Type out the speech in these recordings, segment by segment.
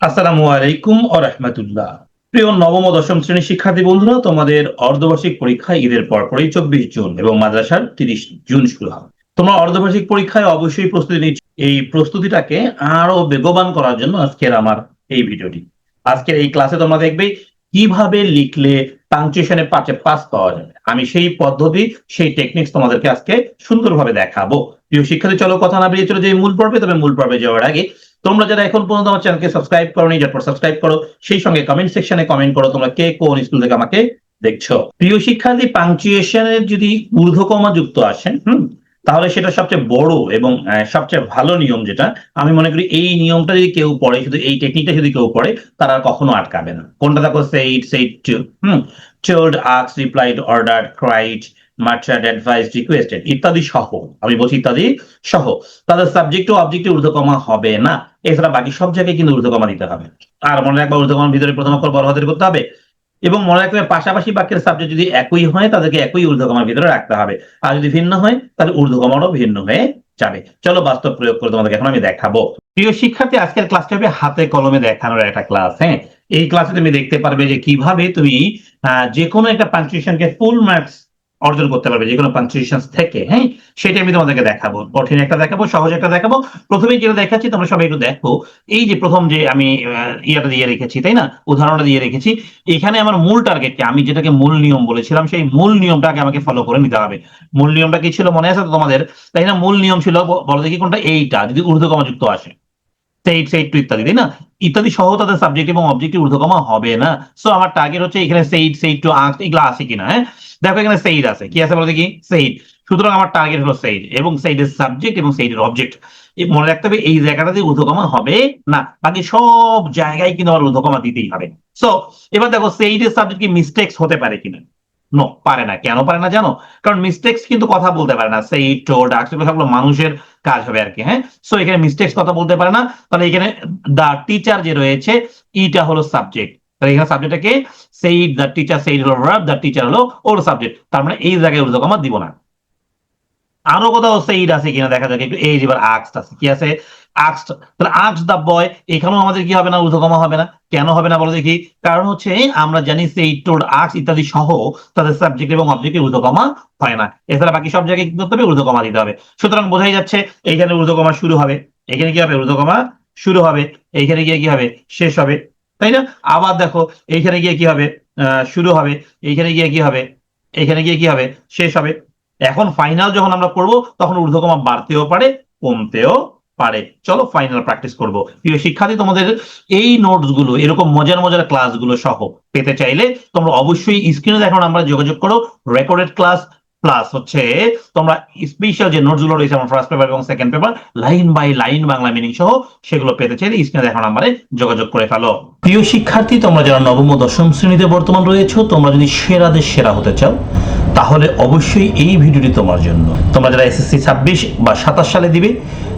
আসসালামু আলাইকুম ও রহমতুল্লাহ। প্রিয় নবম ও দশম শ্রেণির শিক্ষার্থী বন্ধুরা, তোমাদের অর্ধবার্ষিক পরীক্ষা ঈদের পরপরই চব্বিশ জুন এবং মাদ্রাসার তিরিশ জুন শুরু হবে। তোমরা অর্ধবার্ষিক পরীক্ষায় অবশ্যই প্রস্তুতি নিচ্ছ। এই প্রস্তুতিটাকে আরও বেগবান করার জন্য আজকের আমার এই ভিডিওটি। আজকের এই ক্লাসে তোমরা দেখবে কীভাবে লিখলে পাংচুয়েশনে পাঁচে পাস পাওয়া যাবে। আমি সেই পদ্ধতি, সেই টেকনিক্স তোমাদেরকে আজকে সুন্দরভাবে দেখাবো। প্রিয় শিক্ষার্থী, চলো কথা না বেরিয়ে যে মূল পর্বে। তবে মূল পর্বে যাওয়ার আগে তোমরা যারা এখন পর্যন্ত আমার চ্যানেলকে সাবস্ক্রাইব করোনি যারপর সাবস্ক্রাইব করো। সেই সঙ্গে কমেন্ট সেকশনে কমেন্ট করো, তোমরা কে কোন স্কুল থেকে আমাকে দেখছ। প্রিয় শিক্ষার্থী পাংচুয়েশনের যদি ঊর্ধ্বকমা যুক্ত আসে হুম, তাহলে সেটা সবচেয়ে বড় এবং সবচেয়ে ভালো নিয়ম যেটা, আমি মনে করি এই নিয়মটা যদি কেউ পড়ে, শুধু এই টেকনিকটা যদি কেউ পড়ে, তারা কখনো আটকাবে না। কোনটা দেখো said said to whom told আক্স replied order cried murmured advise requested ইত্যাদি সহ। আমি বলছি ইত্যাদি সহ। তাদের সাবজেক্ট ও অবজেক্টে ঊর্ধ্বকমা হবে না। এছাড়া বাকি সব জায়গায় কিন্তু ঊর্ধ্বকমা দিতে হবে। আর মনে রাখবা ঊর্ধ্বকমার ভিতরে প্রথম অক্ষর বড় হাতের করতে হবে। এবং মনে রাখবে, পাশাপাশি বাক্যের সাবজেক্ট যদি একই হয়, তাদেরকে একই ঊর্ধ্বকমার ভিতরে রাখতে হবে। আর যদি ভিন্ন হয়, তাহলে ঊর্ধ্বকমারও ভিন্ন হয়ে যাবে। চলো বাস্তব প্রয়োগ করে তোমাদেরকে এখন আমি দেখাবো। প্রিয় শিক্ষার্থী, আজকের ক্লাসটা হবে হাতে কলমে দেখানোর একটা ক্লাস হ্যাঁ? এই ক্লাসে তুমি দেখতে পারবে যে কীভাবে তুমি যে কোনো একটা পাংচুয়েশনকে ফুল মার্কস অর্জন করতে পারবে যে কোনো পাংচুয়েশন থেকে হ্যাঁ? সেটা আমি তোমাদেরকে দেখাবো, কঠিন একটা দেখাবো, সহজ একটা দেখাবো। প্রথমে যেটা দেখাচ্ছি, তোমরা সবাই একটু দেখো, এই যে প্রথম যে আমি ইয়েটা দিয়ে রেখেছি, তাই না? উদাহরণটা দিয়ে রেখেছি। এখানে আমার মূল টার্গেট কি আমি যেটাকে মূল নিয়ম বলেছিলাম, সেই মূল নিয়মটাকে আমাকে ফলো করে নিতে হবে। মূল নিয়মটা কি ছিল মনে আছে তোমাদের? তাই না? মূল নিয়ম ছিল বলো দেখি কোনটা? এইটা, যদি ঊর্ধ্বকমা যুক্ত আসে। সেইট সেইট ইত্যাদি, তাই না? ইত্যাদি সহ তাদের সাবজেক্ট এবং ঊর্ধ্বকমা হবে না। সো আমার টার্গেট হচ্ছে এখানে সেইট সেইট টু আঁক এগুলো আছে কিনা হ্যাঁ? দেখো এখানে সেইট আছে। কি আছে সেইট সুতরাং আমার টার্গেট হলো সেইট এবং সেইটের সাবজেক্ট এবং সেইটের অবজেক্ট মনে রাখতে হবে এই জায়গাটাতে ঊর্ধ্বকমা হবে না। বাকি সব জায়গায় কিন্তু আমার ঊর্ধ্বকমা দিতেই হবে। সো এবার দেখো সেইটের সাবজেক্ট কি মিস্টেক্স হতে পারে কিনা? নো পারে না। কেন পারে না জানো? কারণ মিস্টেক্স কিন্তু কথা বলতে পারে না। সেই টোড মানুষের কাজ হবে আর কি হ্যাঁ? সো এখানে মিস্টেক্স কথা বলতে পারে না। তাহলে এখানে দা টিচার যে রয়েছে, ইটা হলো সাবজেক্ট তাহলে এখানে সাবজেক্টটাকে সেই দ্য টিচার সেই হলো ভার্ব দ্য টিচার হলো ওর সাবজেক্ট তার মানে এই জায়গায় ঊর্ধ্বকমা দিব না। আরও কোথাও সেইড আছে কিনা দেখা যাক, একটু এই যে এবার আছে, কি আছে? আক্সড তাহলে আক্স দা বয় এখানেও আমাদের কি হবে না? ঊর্ধ্বকমা হবে না? কেন হবে না বলো দেখি? কারণ হচ্ছে, আমরা জানি সেই টোড আক্স ইত্যাদি সহ তাদের সাবজেক্ট এবং অবজেক্টে ঊর্ধ্বকমা হয় না। এছাড়া বাকি সব জায়গায় কি করতে হবে? ঊর্ধ্বকমা দিতে হবে। সুতরাং বোঝাই যাচ্ছে, এইখানে ঊর্ধ্বকমা শুরু হবে। এখানে কি হবে? ঊর্ধ্বকমা শুরু হবে। এইখানে গিয়ে কি হবে? শেষ হবে। তাই না? আবার দেখো, এইখানে গিয়ে কি হবে? শুরু হবে। এইখানে গিয়ে কি হবে? এইখানে গিয়ে কি হবে? শেষ হবে। এখন ফাইনাল যখন আমরা করব তখন ঊর্ধ্বকমা বাড়তেও পারে, কমতেও পারে। চলো ফাইনাল প্র্যাকটিস করব। প্রিয় শিক্ষার্থী, তোমাদের এই নোটসগুলো, এরকম মজার মজার ক্লাসগুলো সহ পেতে চাইলে তোমরা অবশ্যই স্ক্রিনে দেখানো আমরা যোগাযোগ করো। রেকর্ডেড ক্লাস প্লাস হচ্ছে তোমরা স্পেশাল যে নোটসগুলো রয়েছে, আমার ফার্স্ট পেপার এবং second paper line by line Bangla meaning সহ সেগুলো পেতে চাইলে স্ক্রিনে দেখানো নাম্বারে যোগাযোগ করে ফেলো। প্রিয় শিক্ষার্থী, তোমরা যারা নবম ও দশম শ্রেণীতে বর্তমান রয়েছে, তোমরা যদি সেরাদের সেরা হতে চাও, তাহলে অবশ্যই এই ভিডিওটি তোমার জন্য। তোমরা যারা এসএসসি ছাব্বিশ বা সাতাশ সালে দিবে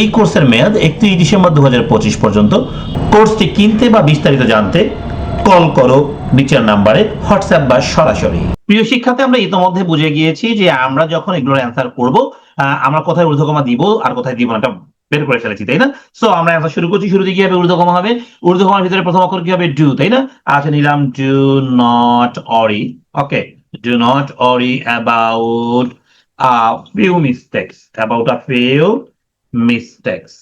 এই কোর্সের মেয়াদ একত্রিশ ডিসেম্বর দু হাজার পঁচিশ পর্যন্ত। কোর্সটি কিনতে বা বিস্তারিত জানতে কল করো নিচের নাম্বারে, হোয়াটসঅ্যাপ বা সরাসরি। প্রিয় শিক্ষার্থী, আমরা ইতিমধ্যে বুঝে গিয়েছি যে আমরা যখন এগুলোর অ্যান্সার করব আমরা কোথায় ঊর্ধ্বকমা দিব আর কোথায় দিব না বের করে ফেলেছি, তাই না? সো আমরা অ্যান্সার শুরু করছি, শুরুতে কি হবে ঊর্ধ্বকমা হবে? ঊর্ধ্বকমার ভিতরে প্রথম অক্ষর কি হবে? ডু তাই না? আচ্ছা নিলাম do not worry okay do not worry about a few mistakes, about a few mistakes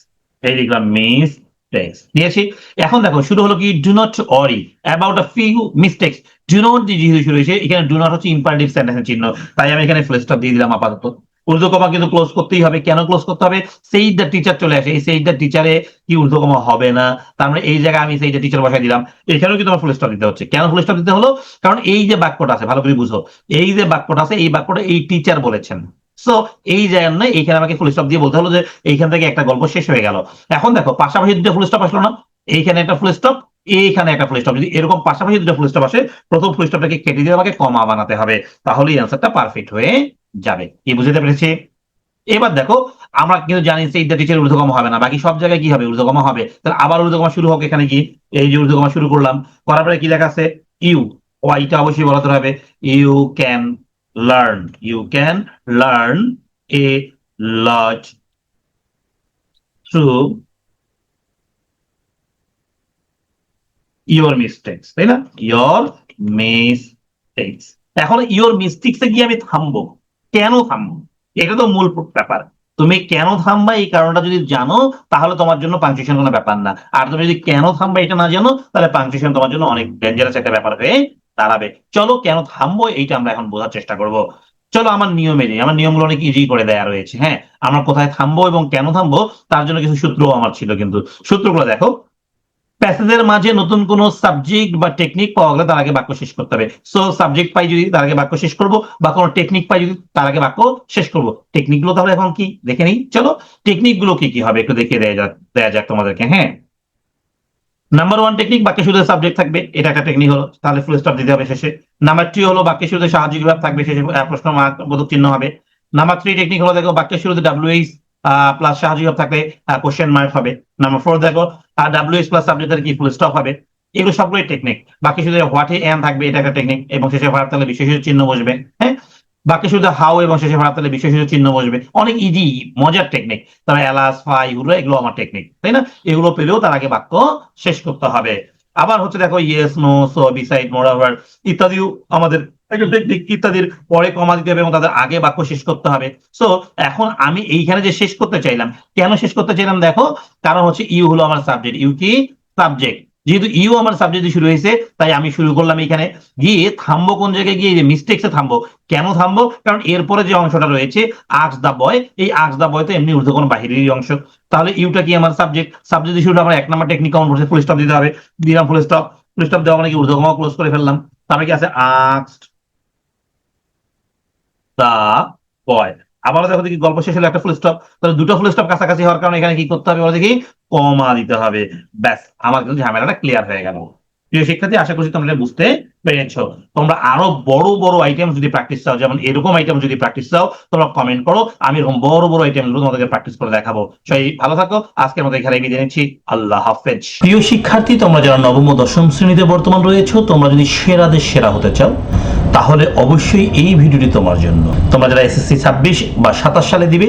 এই লিখলাম mistakes দিয়েছি এখন দেখো, শুরু হলো কি do not worry about a few mistakes do not যেহেতু শুরু হয়েছে, এখানে ডু নট হচ্ছে ইম্পারেটিভ সেন্টেন্সের চিহ্ন। তাই আমি এখানে ফুল স্টপ দিয়ে দিলাম আপাতত। ঊর্ধ্বকমা কিন্তু ক্লোজ করতেই হবে। কেন ক্লোজ করতে হবে? সেই দ্য টিচার চলে আসে। এই সেই দ্য টিচারে কি ঊর্ধ্বকমা হবে না? তার মানে এই জায়গায় আমি সেই দ্য টিচার বসাই দিলাম। এখানেও কিন্তু আমার ফুল স্টপ দিতে হচ্ছে। কেন ফুল স্টপ দিতে হলো? কারণ এই যে বাক্যটা আছে, ভালো করে বুঝো। এই যে বাক্যটা আছে, এই বাক্যটা এই টিচার বলেছেন। সো এই জায়গায় নয় এইখানে আমাকে ফুল স্টপ দিয়ে বলতে হলো যে, এইখান থেকে একটা গল্প শেষ হয়ে গেল। এখন দেখো, পাশাপাশি দুটো ফুল স্টপ আসলো না? এইখানে একটা ফুল স্টপ এইখানে একটা ফুল স্টপ যদি এরকম পাশাপাশি দুটো ফুল স্টপ আসে, প্রথম ফুল স্টপটাকে কেটে দিয়ে আমাকে কমা বানাতে হবে, তাহলেই অ্যান্সারটা পারফেক্ট হয়ে যাবে। কি বুঝতে পেরেছি? এবার দেখো, আমরা কিন্তু জানি যে এইটা টিচার ঊর্ধ্বকমা হবে না, বাকি সব জায়গায় কি হবে? ঊর্ধ্বকমা হবে। তাহলে আবার ঊর্ধ্বকমা শুরু হোক এখানে কি? এই যে ঊর্ধ্বকমা শুরু করলাম, করার পরে কি লেখা আছে? ইউ। ওয়াইটা অবশ্যই বলাতে হবে। You can learn you can learn a lot through your mistakes তাই না? ইওর মিস্টেক্স এখন ইওর মিস্টেক্সে গিয়ে আমি থামবো। কেন থামবো? এটা তো মূল ব্যাপার। তুমি কেন থামবা? এই কারণটা যদি জানো, তাহলে তোমার জন্য পাংচুয়েশন কোনো ব্যাপার না। আর তুমি যদি কেন থামবা এটা না জানো, তাহলে পাংচুয়েশন তোমার জন্য অনেক ডেঞ্জারাস একটা ব্যাপার হয়ে দাঁড়াবে চলো কেন থামবো? এইটা আমরা এখন বোঝার চেষ্টা করব। চলো আমার নিয়মে নেই আমার নিয়মগুলো অনেক ইজি করে দেয়া রয়েছে হ্যাঁ? আমরা কোথায় থামবো এবং কেন থামবো, তার জন্য কিছু সূত্র আমার ছিল কিন্তু। সূত্রগুলো দেখো। প্যাসেজের মাঝে নতুন কোন সাবজেক্ট বা টেকনিক পাওয়া গেলে তার আগে বাক্য শেষ করতে হবে। সো সাবজেক্ট পাই যদি তার আগে বাক্য শেষ করব, বা কোনো টেকনিক পাই যদি তার আগে বাক্য শেষ করব। টেকনিকগুলো তাহলে এখন কি? দেখে নিই। চলো টেকনিকগুলো কি কি হবে? একটু দেখিয়ে দেয়া যাক দেয়া যাক তোমাদেরকে হ্যাঁ? নাম্বার ওয়ান টেকনিক বাক্যের শুরুতে সাবজেক্ট থাকবে, এটা একটা টেকনিক হলো, তাহলে ফুল স্টপ দিতে হবে শেষে। নাম্বার টু হলো বাক্যের শুরুতে সাহায্যিক ভাব থাকবে শেষে প্রশ্ন বোধক চিহ্ন হবে। নাম্বার থ্রি টেকনিক হলো, দেখো বাক্যের শুরুতে ডাব্লিউএইচ প্লাস সাহায্যিক ভাব থাকলে কোশ্চেন মার্ক হবে। নাম্বার ফোর দেখো আর ডাব্লিউএইচ প্লাস সাবজেক্টের কি ফুল স্টপ হবে? এগুলো সবগুলোই টেকনিক বাকি শুধু হোয়াট এ এন থাকবে, এটা একটা টেকনিক এবং শেষে ভাড়া তাহলে বিশেষ চিহ্ন বসবে হ্যাঁ? বাকি শুধু হাউ এবং শেষে ভাড়া তাহলে বিশেষ চিহ্ন বসবে। অনেক ইজি মজার টেকনিক তবে এলাস ফাই এগুলো এগুলো আমার টেকনিক তাই না? এগুলো পেলেও তার আগে বাক্য শেষ করতে হবে। আবার হচ্ছে দেখো yes no so beside moreover ইত্যাদিও আমাদের টেকনিক ইত্যাদির পরে কমা দিতে হবে এবং তাদের আগে বাক্য শেষ করতে হবে। সো এখন আমি এইখানে যে শেষ করতে চাইলাম, কেন শেষ করতে চাইলাম দেখো? কারণ হচ্ছে ইউ হলো আমার সাবজেক্ট ইউ কি? সাবজেক্ট যেহেতু ইউ আমার সাবজেক্ট শুরু হয়েছে, তাই আমি শুরু করলাম এখানে। গিয়ে থামবো কোন জায়গায় গিয়ে যে মিস্টেক্সে থামবো, কেন থামবো? কারণ এরপরে যে অংশটা রয়েছে আক্স দা বয় এই আক্স দা বয় তো এমনি ঊর্ধ্ব কোনো বাহিরেরই অংশ। তাহলে ইউটা কি আমার সাবজেক্ট সাবজেক্ট শুরু আমার এক নম্বর টেকনিক কাউন্ট করছে ফুল স্টপ দিতে হবে। দিলাম ফুল স্টপ ফুল স্টপ দেওয়া মানে কি? ঊর্ধ্বকমা ক্লোজ করে ফেললাম। তারপরে কি আছে? আক্সড দা বয় আবারও দেখো দেখি গল্প শেষ হলো, একটা ফুল স্টপ তাহলে দুটো ফুল স্টপ কাছাকাছি হওয়ার কারণে এখানে কি করতে হবে বলো দেখি? কমা দিতে হবে। ব্যাস, আমার কিন্তু ঝামেলাটা ক্লিয়ার হয়ে গেল। প্রিয় শিক্ষার্থী, আশা করছি তোমরা বুঝতে পেরেছ। পেরেছ তোমরা আরও বড় বড় আইটেম যদি প্র্যাকটিস চাও, যেমন এরকম আইটেম যদি প্র্যাকটিস চাও, তোমরা কমেন্ট করো। আমি এরকম বড় বড় আইটেমগুলো তোমাদেরকে প্র্যাকটিস করে দেখাবো। সেই ভালো থাকো। আজকের মতো এখানে বিদায় নিচ্ছি। আল্লাহ হাফেজ। প্রিয় শিক্ষার্থী, তোমরা যারা নবম ও দশম শ্রেণীতে বর্তমান রয়েছো, তোমরা যদি সেরাদের সেরা হতে চাও তাহলে অবশ্যই এই ভিডিওটি তোমার জন্য। তোমরা যারা এসএসসি ছাব্বিশ বা সাতাশ সালে দিবে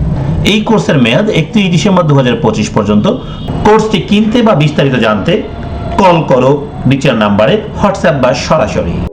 এই কোর্সের মেয়াদ একত্রিশ ডিসেম্বর দু হাজার পঁচিশ পর্যন্ত। কোর্সটি কিনতে বা বিস্তারিত জানতে কল করো নিচের নাম্বারে হোয়াটসঅ্যাপ বা সরাসরি।